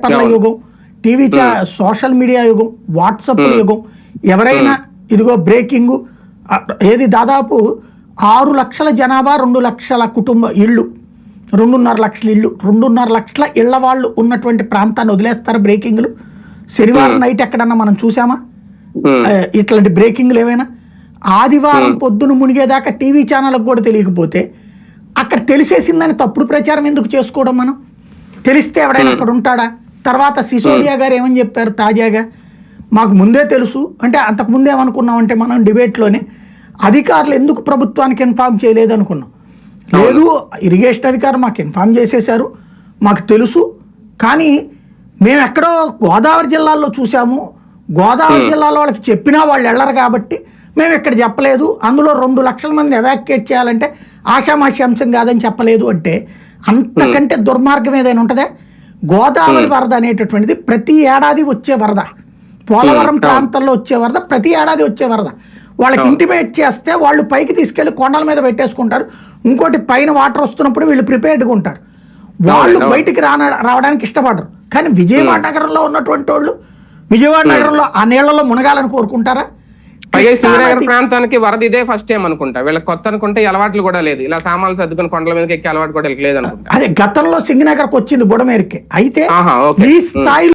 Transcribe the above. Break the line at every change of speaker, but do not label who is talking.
పేపర్ల యుగం. TV social media యుగం వాట్సాప్ యుగం. ఎవరైనా ఇదిగో బ్రేకింగ్ ఏది దాదాపు ఆరు లక్షల జనాభా రెండు లక్షల కుటుంబ ఇళ్ళు రెండున్నర లక్షల ఇళ్ళు రెండున్నర లక్షల ఇళ్ళ వాళ్ళు ఉన్నటువంటి ప్రాంతాన్ని వదిలేస్తారు బ్రేకింగ్లు. శనివారం నైట్ ఎక్కడన్నా మనం చూసామా? ఇట్లాంటి బ్రేకింగ్లు ఏమైనా ఆదివారం పొద్దున మునిగేదాకా టీవీ ఛానళ్ళకు కూడా తెలియకపోతే అక్కడ తెలిసేసిందని తప్పుడు ప్రచారం ఎందుకు చేసుకోవడం మనం? తెలిస్తే ఎవడైనా అక్కడ ఉంటాడా? తర్వాత సిసోడియా గారు ఏమని చెప్పారు తాజాగా? మాకు ముందే తెలుసు. అంటే అంతకు ముందే ఏమనుకున్నామంటే మనం డిబేట్లోనే అధికారులు ఎందుకు ప్రభుత్వానికి ఇన్ఫామ్ చేయలేదు అనుకున్నాం. లేదు ఇరిగేషన్ అధికారులు మాకు ఇన్ఫామ్ చేసేశారు. మాకు తెలుసు. కానీ మేము ఎక్కడో గోదావరి జిల్లాల్లో చూసాము గోదావరి జిల్లాలో వాళ్ళకి చెప్పినా వాళ్ళు వెళ్ళరు కాబట్టి మేము ఇక్కడ చెప్పలేదు. అందులో రెండు లక్షల మందిని ఎవాక్యుయేట్ చేయాలంటే ఆషామాషి అంశం కాదని చెప్పలేదు అంటే అంతకంటే దుర్మార్గం ఏదైనా ఉంటుందా? గోదావరి వరద అనేటటువంటిది ప్రతి ఏడాది వచ్చే వరద. పోలవరం ప్రాంతంలో వచ్చే వరద ప్రతి ఏడాది వచ్చే వరద. వాళ్ళకి ఇంటిమేట్ చేస్తే వాళ్ళు పైకి తీసుకెళ్ళి కొండల మీద పెట్టేసుకుంటారు. ఇంకోటి పైన వాటర్ వస్తున్నప్పుడు వీళ్ళు ప్రిపేర్డ్గా ఉంటారు. వాళ్ళు బయటికి రాన రావడానికి ఇష్టపడరు. కానీ విజయవాడ నగరంలో ఉన్నటువంటి వాళ్ళు విజయవాడ నగరంలో ఆ నీళ్ళలో మునగాలని కోరుకుంటారా?
శ్రీనగర్ ప్రాంతానికి వరద ఇదే ఫస్ట్ టైం అనుకుంటా. వీళ్ళకి కొత్త అనుకుంటే అలవాట్లు కూడా లేదు. ఇలా సామాన్లు సర్దుకుని కొండల మీదకి ఎక్కే అలవాటు కూడా లేదు అనుకుంటా
అదే గతంలో సింగనగర్కి వచ్చింది బుడమేరికి. అయితే. ఈ స్థాయిలో